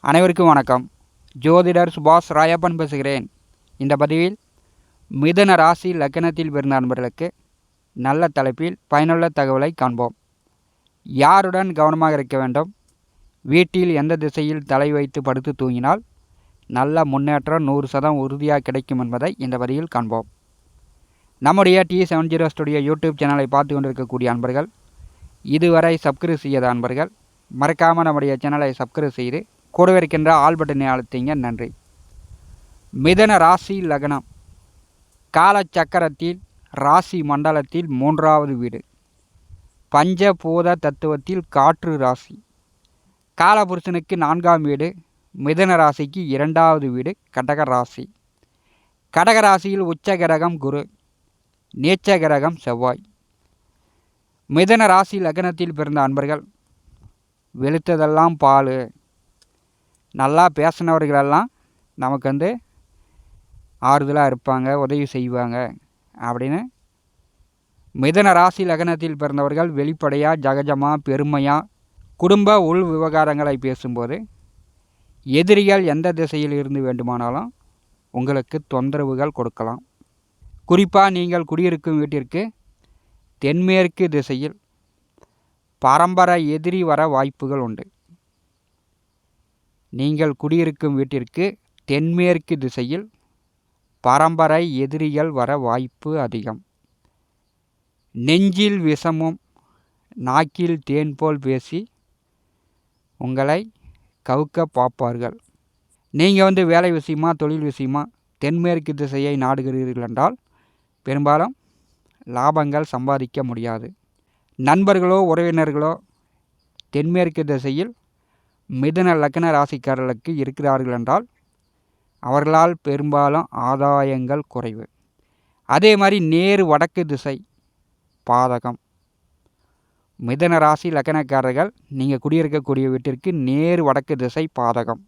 அனைவருக்கும் வணக்கம். ஜோதிடர் சுபாஷ் ராயப்பன் பேசுகிறேன். இந்த பதிவில் மிதன ராசி லக்கணத்தில் பிறந்த நண்பர்களுக்கு நல்ல தலைப்பில் பயனுள்ள தகவலை காண்போம். யாருடன் கவனமாக இருக்க வேண்டும்? வீட்டில் எந்த திசையில் தலை வைத்து படுத்து தூங்கினால் நல்ல முன்னேற்றம் நூறு சதம் உறுதியாக கிடைக்கும் என்பதை இந்த பதிவில் காண்போம். நம்முடைய T seven zero studio YouTube சேனலை பார்த்து கொண்டிருக்கக்கூடிய அன்பர்கள் இதுவரை சப்ஸ்கிரைப் செய்யாத அன்பர்கள் மறக்காமல் நம்முடைய சேனலை சப்ஸ்கிரைப் செய்து கூடவே இருக்கின்ற ஆல் பட்டனை அழுத்திங்க நன்றி. மிதன ராசி லக்னம். காலச்சக்கரத்தில் ராசி மண்டலத்தில் மூன்றாவது வீடு. பஞ்சபூத தத்துவத்தில் காற்று ராசி. காலபுருஷனுக்கு நான்காம் வீடு மிதன ராசிக்கு இரண்டாவது வீடு கடக ராசி. கடக ராசியில் உச்ச கிரகம் குரு நீச்ச கிரகம் செவ்வாய். மிதன ராசி லக்னத்தில் பிறந்த அன்பர்கள் வெளுத்ததெல்லாம் பால். நல்லா பேசினவர்களெல்லாம் நமக்கு வந்து ஆறுதலாக இருப்பாங்க உதவி செய்வாங்க அப்படின்னு. மிதன ராசி லக்னத்தில் பிறந்தவர்கள் வெளிப்படையாக ஜகஜமாக பெருமையாக குடும்ப உள் விவகாரங்களை பேசும்போது எதிரிகள் எந்த திசையில் இருந்து வேண்டுமானாலும் உங்களுக்கு தொந்தரவுகள் கொடுக்கலாம். குறிப்பாக நீங்கள் குடியிருக்கும் வீட்டிற்கு தென்மேற்கு திசையில் பரம்பரை எதிரி வர வாய்ப்புகள் உண்டு. நீங்கள் குடியிருக்கும் வீட்டிற்கு தென்மேற்கு திசையில் பரம்பரை எதிரிகள் வர வாய்ப்பு அதிகம். நெஞ்சில் விஷமும் நாக்கில் தேன் போல் பேசி உங்களை கவுக்க பார்ப்பார்கள். நீங்கள் வந்து வேலை விஷயமா தொழில் விஷயமா தென்மேற்கு திசையை நாடுகிறீர்கள் என்றால் பெரும்பாலும் லாபங்கள் சம்பாதிக்க முடியாது. நண்பர்களோ உறவினர்களோ தென்மேற்கு திசையில் மிதுன லக்ன ராசிக்காரர்களுக்கு இருக்கிறார்கள் என்றால் அவர்களால் பெரும்பாலும் ஆதாயங்கள் குறைவு. அதே மாதிரி நேர் வடக்கு திசை பாதகம். மிதன ராசி லக்கணக்காரர்கள் நீங்கள் குடியிருக்கக்கூடிய வீட்டிற்கு நேர் வடக்கு திசை பாதகம்.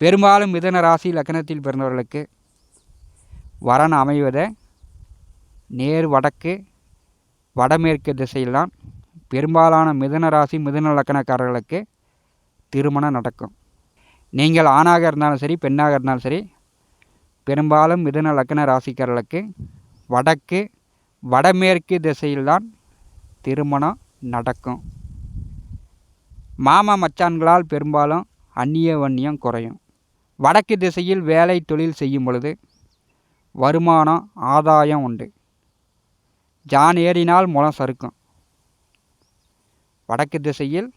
பெரும்பாலும் மிதன ராசி லக்கணத்தில் பிறந்தவர்களுக்கு வரன் அமைவதை நேர் வடக்கு வடமேற்கு திசையில்தான் பெரும்பாலான மிதன ராசி மிதன லக்கணக்காரர்களுக்கு திருமணம் நடக்கும். நீங்கள் ஆணாக இருந்தாலும் சரி பெண்ணாக இருந்தாலும் சரி பெரும்பாலும் மிதன லக்கண ராசிக்காரர்களுக்கு வடக்கு வடமேற்கு திசையில்தான் திருமணம் நடக்கும். மாமா மச்சான்களால் பெரும்பாலும் அந்நிய வன்னியம் குறையும். வடக்கு திசையில் வேலை தொழில் செய்யும் பொழுது வருமானம் ஆதாயம் உண்டு. ஜான் ஏறினால் முளம் சறுக்கும். வடக்கு திசையில்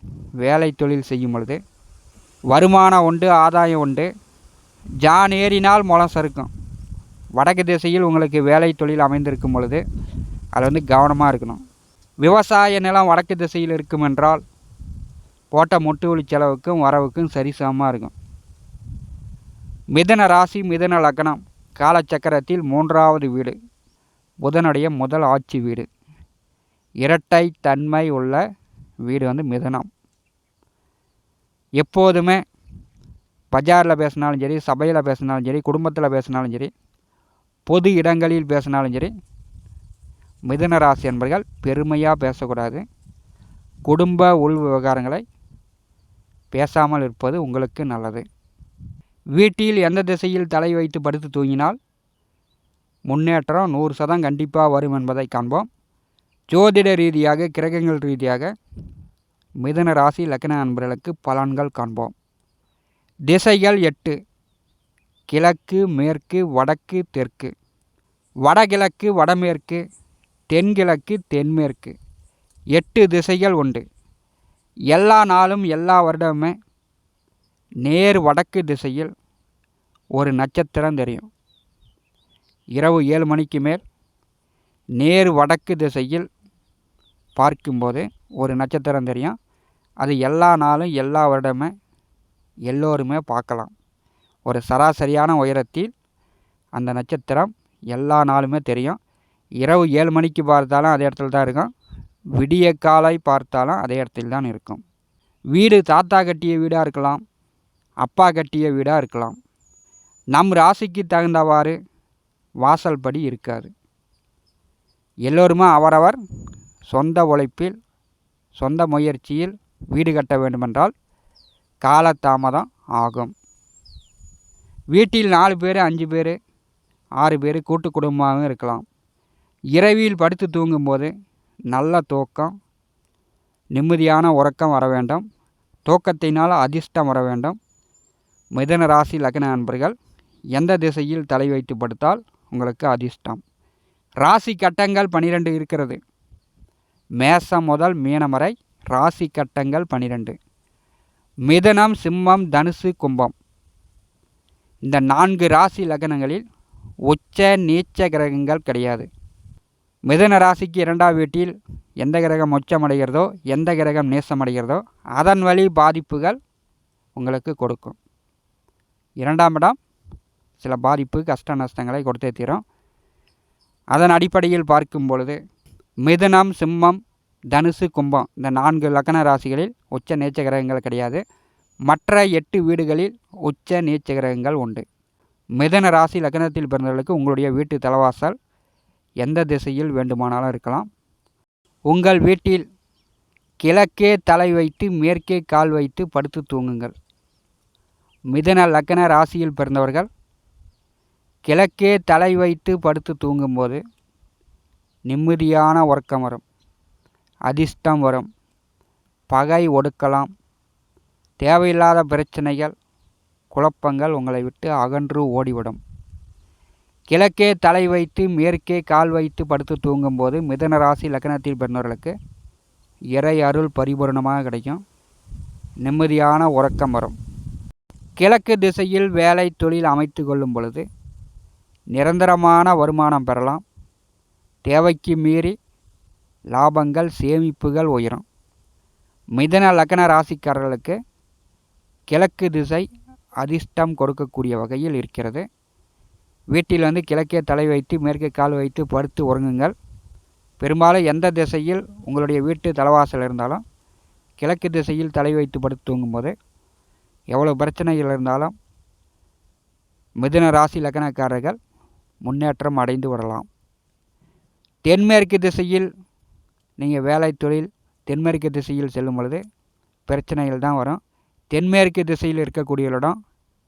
வேலை தொழில் செய்யும் பொழுது வருமானம் உண்டு ஆதாயம் உண்டு. ஜான் ஏறினால் முளம் சறுக்கும். வடக்கு திசையில் உங்களுக்கு வேலை தொழில் அமைந்திருக்கும் பொழுது அது வந்து கவனமாக இருக்கணும். விவசாய நிலம் வடக்கு திசையில் இருக்கும் என்றால் போட்ட முட்டு செலவுக்கும் வரவுக்கும் சரிசமமாக இருக்கும். மிதன ராசி மிதன லக்னம் காலச்சக்கரத்தில் மூன்றாவது வீடு. புதனுடைய முதல் ஆட்சி வீடு. இரட்டை தன்மை உள்ள வீடு வந்து மிதனம். எப்போதுமே பஜாரில் பேசினாலும் சரி சபையில் பேசினாலும் சரி குடும்பத்தில் பேசினாலும் சரி பொது இடங்களில் பேசினாலும் சரி மிதுன ராசி என்பர்கள் பெருமையாக பேசக்கூடாது. குடும்ப உள் விவகாரங்களை பேசாமல் இருப்பது உங்களுக்கு நல்லது. வீட்டில் எந்த திசையில் தலை வைத்து படுத்து தூங்கினால் முன்னேற்றம் நூறு சதம் கண்டிப்பாக வரும் என்பதை காண்போம். ஜோதிட ரீதியாக கிரகங்கள் ரீதியாக மிதன ராசி லக்ன நண்பர்களுக்கு பலன்கள் காண்போம். திசைகள் எட்டு. கிழக்கு மேற்கு வடக்கு தெற்கு. வடகிழக்கு வடமேற்கு. தென்கிழக்கு தென்மேற்கு. எட்டு திசைகள் உண்டு. எல்லா நாளும் எல்லா வருடமுமே நேர் வடக்கு திசையில் ஒரு நட்சத்திரம் தெரியும். இரவு ஏழு மணிக்கு மேல் நேர் வடக்கு திசையில் பார்க்கும்போது ஒரு நட்சத்திரம் தெரியும். அது எல்லா நாளும் எல்லா வருடமே எல்லோருமே பார்க்கலாம். ஒரு சராசரியான உயரத்தில் அந்த நட்சத்திரம் எல்லா நாளுமே தெரியும். இரவு ஏழு மணிக்கு பார்த்தாலும் அதே இடத்துல தான் இருக்கும். விடிய காலை பார்த்தாலும் அதே இடத்தில் தான் இருக்கும். வீடு தாத்தா கட்டிய வீடாக இருக்கலாம் அப்பா கட்டிய வீடாக இருக்கலாம். நம் ராசிக்கு தகுந்தவாறு வாசல் படி இருக்காது. எல்லோருமே அவரவர் சொந்த உழைப்பில் சொந்த முயற்சியில் வீடு கட்ட வேண்டுமென்றால் காலதாமதம் ஆகும். வீட்டில் நாலு பேர் அஞ்சு பேர் ஆறு பேர் கூட்டு குடும்பமாகவும் இருக்கலாம். இரவில் படுத்து தூங்கும்போது நல்ல தூக்கம் நிம்மதியான உறக்கம் வர வேண்டும். தூக்கத்தினால் அதிர்ஷ்டம் வர வேண்டும். மிதன ராசி லக்ன நண்பர்கள் எந்த திசையில் தலை வைத்து படுத்தால் உங்களுக்கு அதிர்ஷ்டம். ராசி கட்டங்கள் பனிரெண்டு இருக்கிறது. மேசம் முதல் மீனம் வரை ராசி கட்டங்கள் பனிரெண்டு. மிதனம் சிம்மம் தனுசு கும்பம். இந்த நான்கு ராசி லக்னங்களில் உச்ச நீச்ச கிரகங்கள் கிடையாது. மிதன ராசிக்கு இரண்டாம் வீட்டில் எந்த கிரகம் உச்சமடைகிறதோ எந்த கிரகம் நேசமடைகிறதோ அதன் வழி பாதிப்புகள் உங்களுக்கு கொடுக்கும். இரண்டாம் இடம் சில பாதிப்பு கஷ்ட நஷ்டங்களை கொடுத்தே தீரும். அதன் அடிப்படையில் பார்க்கும் பொழுது மிதுனம் சிம்மம் தனுசு கும்பம் இந்த நான்கு லக்கண ராசிகளில் உச்ச நீச்ச கிரகங்கள் கிடையாது. மற்ற எட்டு வீடுகளில் உச்ச நீச்ச கிரகங்கள் உண்டு. மிதன ராசி லக்னத்தில் பிறந்தவர்களுக்கு உங்களுடைய வீட்டு தலைவாசல் எந்த திசையில் வேண்டுமானாலும் இருக்கலாம். உங்கள் வீட்டில் கிழக்கே தலை வைத்து மேற்கே கால் வைத்து படுத்து தூங்குங்கள். மிதன லக்கண ராசியில் பிறந்தவர்கள் கிழக்கே தலை வைத்து படுத்து தூங்கும்போது நிம்மதியான உறக்கம் வரும். அதிர்ஷ்டம் வரும். பகை ஒடுக்கலாம். தேவையில்லாத பிரச்சனைகள் குழப்பங்கள் உங்களை விட்டு அகன்று ஓடிவிடும். கிழக்கே தலை வைத்து மேற்கே கால் வைத்து படுத்து தூங்கும்போது மிதன ராசி லக்னத்தில் பிறந்தவர்களுக்கு இறை அருள் பரிபூர்ணமாக கிடைக்கும். நிம்மதியான உறக்கம் வரும். கிழக்கு திசையில் வேலை தொழில் அமைத்து கொள்ளும் பொழுது நிரந்தரமான வருமானம் பெறலாம். தேவைக்கு மீறி லாபங்கள் சேமிப்புகள் உயரும். மிதன லக்ன ராசிக்காரர்களுக்கு கிழக்கு திசை அதிர்ஷ்டம் கொடுக்கக்கூடிய வகையில் இருக்கிறது. வீட்டில் வந்து கிழக்கே தலை வைத்து மேற்கே கால் வைத்து படுத்து உறங்குங்கள். பெரும்பாலும் எந்த திசையில் உங்களுடைய வீட்டு தலைவாசல் இருந்தாலும் கிழக்கு திசையில் தலை வைத்து படுத்து தூங்கும்போது எவ்வளோ பிரச்சனைகள் இருந்தாலும் மிதுன ராசி லக்னக்காரர்கள் முன்னேற்றம் அடைந்து விடலாம் தென்மேற்கு திசையில் நீங்கள் வேலை தொழில் தென்மேற்கு திசையில் செல்லும் பொழுது பிரச்சனைகள் தான் வரும். தென்மேற்கு திசையில் இருக்கக்கூடியவர்களிடம்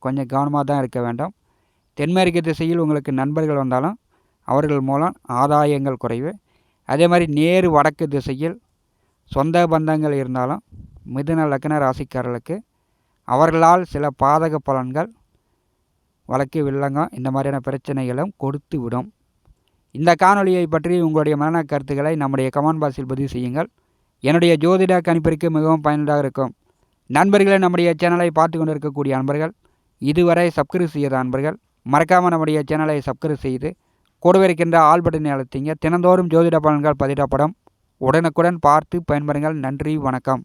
கொஞ்சம் கவனமாக தான் இருக்க வேண்டும். தென்மேற்கு திசையில் உங்களுக்கு நண்பர்கள் வந்தாலும் அவர்கள் மூலம் ஆதாயங்கள் குறைவு. அதே மாதிரி நேரு வடக்கு திசையில் சொந்த பந்தங்கள் இருந்தாலும் மிதுன லக்ன ராசிக்காரர்களுக்கு அவர்களால் சில பாதக பலன்கள் வழக்கு வில்லங்கம் இந்த மாதிரியான பிரச்சனைகளும் கொடுத்து விடும். இந்த காணொலியை பற்றி உங்களுடைய மரண கருத்துக்களை நம்முடைய கமெண்ட் பாக்ஸில் பதிவு செய்யுங்கள். என்னுடைய ஜோதிட கணிப்பிற்கு மிகவும் பயனுள்ளதாக இருக்கும். நண்பர்களை நம்முடைய சேனலை பார்த்து கொண்டு இருக்கக்கூடிய நண்பர்கள் இதுவரை சப்ஸ்கிரைப் செய்யாத நண்பர்கள் மறக்காமல் நம்முடைய சேனலை சப்ஸ்கிரைப் செய்து கூடவே இருக்கின்ற ஆல் பட்டனை அழுத்திங்க. தினந்தோறும் ஜோதிட பலன்கள் பதிடப்படும் உடனுக்குடன் பார்த்து பயன்பெறுங்கள். நன்றி வணக்கம்.